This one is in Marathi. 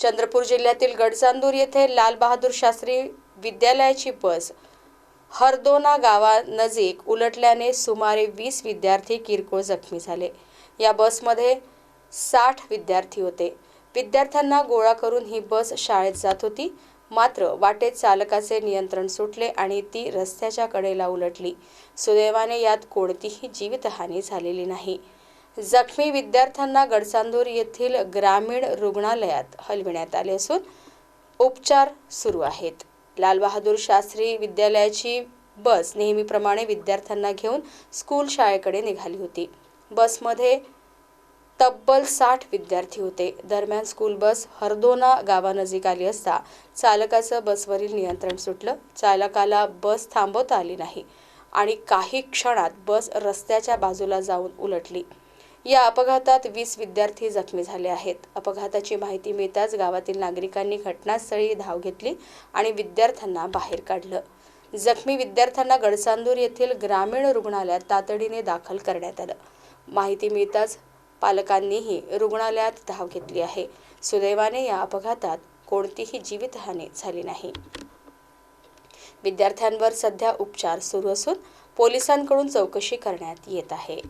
चंद्रपूर जिल्ह्यातील गडचांदूर येथे लालबहादूर शास्त्री विद्यालयाची बस हरदोना गावानजीक उलटल्याने सुमारे वीस विद्यार्थी किरकोळ जखमी झाले. या बसमध्ये साठ विद्यार्थी होते. विद्यार्थ्यांना गोळा करून ही बस शाळेत जात होती. मात्र वाटेत चालकाचे नियंत्रण सुटले आणि ती रस्त्याच्या कडेला उलटली. सुदैवाने यात कोणतीही जीवितहानी झालेली नाही. जखमी विद्यार्थ्यांना गडचांदूर येथील ग्रामीण रुग्णालयात हलविण्यात आले असून उपचार सुरू आहेत. लालबहादूर शास्त्री विद्यालयाची बस नेहमीप्रमाणे विद्यार्थ्यांना घेऊन स्कूल शाळेकडे निघाली होती. बसमध्ये तब्बल साठ विद्यार्थी होते. दरम्यान स्कूल बस हरदोना गावानजीक आली असता चालकाचं बसवरील नियंत्रण सुटलं. चालकाला बस थांबवता आली नाही आणि काही क्षणात बस रस्त्याच्या बाजूला जाऊन उलटली. या अपघातात वीस विद्यार्थी जखमी झाले आहेत. अपघाताची माहिती मिळताच गावातील नागरिकांनी घटनास्थळी धाव घेतली आणि विद्यार्थ्यांना बाहेर काढलं. जखमी विद्यार्थ्यांना गडसांदूर येथील ग्रामीण रुग्णालयात तातडीने दाखल करण्यात आलं. माहिती मिळताच पालकांनीही रुग्णालयात धाव घेतली आहे. सुदैवाने या अपघातात कोणतीही जीवितहानी झाली नाही. विद्यार्थ्यांवर सध्या उपचार सुरू असून पोलिसांकडून चौकशी करण्यात येत आहे.